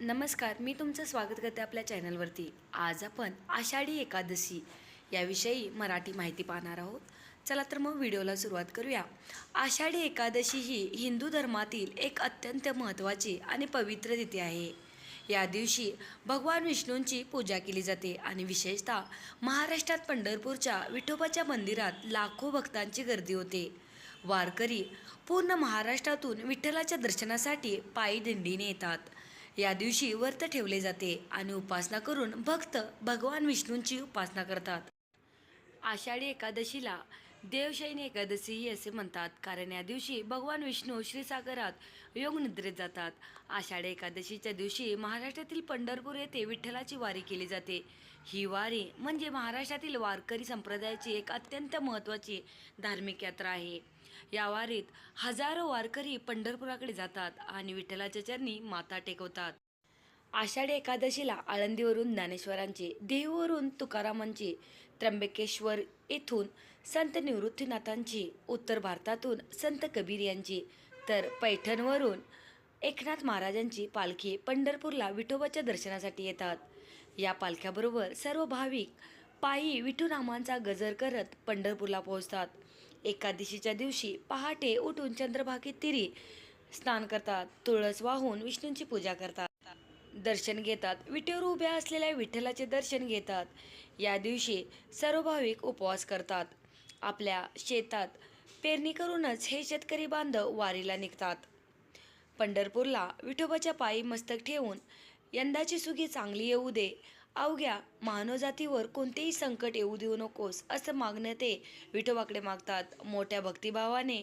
नमस्कार मी तुमचं स्वागत करते आपल्या चॅनलवरती. आज आपण आषाढी एकादशी याविषयी मराठी माहिती पाहणार आहोत. चला तर मग व्हिडिओला सुरुवात करूया. आषाढी एकादशी ही हिंदू धर्मातील एक अत्यंत महत्त्वाची आणि पवित्र तिथी आहे. या दिवशी भगवान विष्णूंची पूजा केली जाते आणि विशेषतः महाराष्ट्रात पंढरपूरच्या विठोबाच्या मंदिरात लाखो भक्तांची गर्दी होते. वारकरी पूर्ण महाराष्ट्रातून विठ्ठलाच्या दर्शनासाठी पायी दिंडीने येतात. या दिवशी व्रत ठेवले जाते आणि उपासना करून भक्त भगवान विष्णूंची उपासना करतात. आषाढी एकादशीला देवशयनी एकादशीही असे म्हणतात. कारण या दिवशी भगवान विष्णू श्रीसागरात योगनिद्रेत जातात. आषाढी एकादशीच्या दिवशी महाराष्ट्रातील पंढरपूर येथे विठ्ठलाची वारी केली जाते. ही वारी म्हणजे महाराष्ट्रातील वारकरी संप्रदायाची एक अत्यंत महत्त्वाची धार्मिक यात्रा आहे. या वारीत हजारो वारकरी पंढरपुराकडे जातात आणि विठ्ठलाच्या चरणी माता टेकवतात. आषाढी एकादशीला आळंदीवरून ज्ञानेश्वरांची देहूवरून तुकारामांची त्र्यंबकेश्वर येथून संत निवृत्तीनाथांची उत्तर भारतातून संत कबीर यांची तर पैठणवरून एकनाथ महाराजांची पालखी पंढरपूरला विठोबाच्या दर्शनासाठी येतात. या पालख्याबरोबर सर्व भाविक पायी विठुरामांचा गजर करत पंढरपूरला पोहोचतात. एकादशीच्या दिवशी पहाटे उठून चंद्रभागी तिरी स्नान करतात तुळस वाहून विष्णूंची पूजा करतात. दर्शन घेतात विटेवर उभ्या असलेल्या विठ्ठलाचे दर्शन घेतात. या दिवशी सर्व भाविक उपवास करतात. आपल्या शेतात पेरणी करूनच हे शेतकरी बांधव वारीला निघतात. पंढरपूरला विठोबाच्या पायी मस्तक ठेवून यंदाची सुगी चांगली येऊ दे अवघ्या मानवजातीवर कोणतेही संकट येऊ देऊ नकोस असं मागणं ते विठोबाकडे मागतात. मोठ्या भक्तिभावाने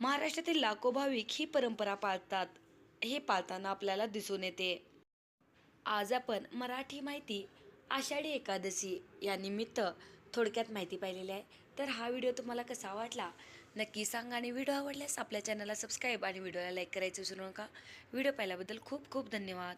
महाराष्ट्रातील लाखो भाविक ही परंपरा पाळतात. हे पाळताना आपल्याला दिसून येते. आज आपण मराठी माहिती आषाढी एकादशी या निमित्त थोडक्यात माहिती पाहिलेली आहे. तर हा व्हिडिओ तुम्हाला कसा वाटला? नक्की सांगा आणि व्हिडिओ आवडल्यास आपल्या चॅनलला सबस्क्राईब आणि व्हिडिओला लाईक करायचं विसरू नका. व्हिडिओ पाहिल्याबद्दल खूप खूप धन्यवाद.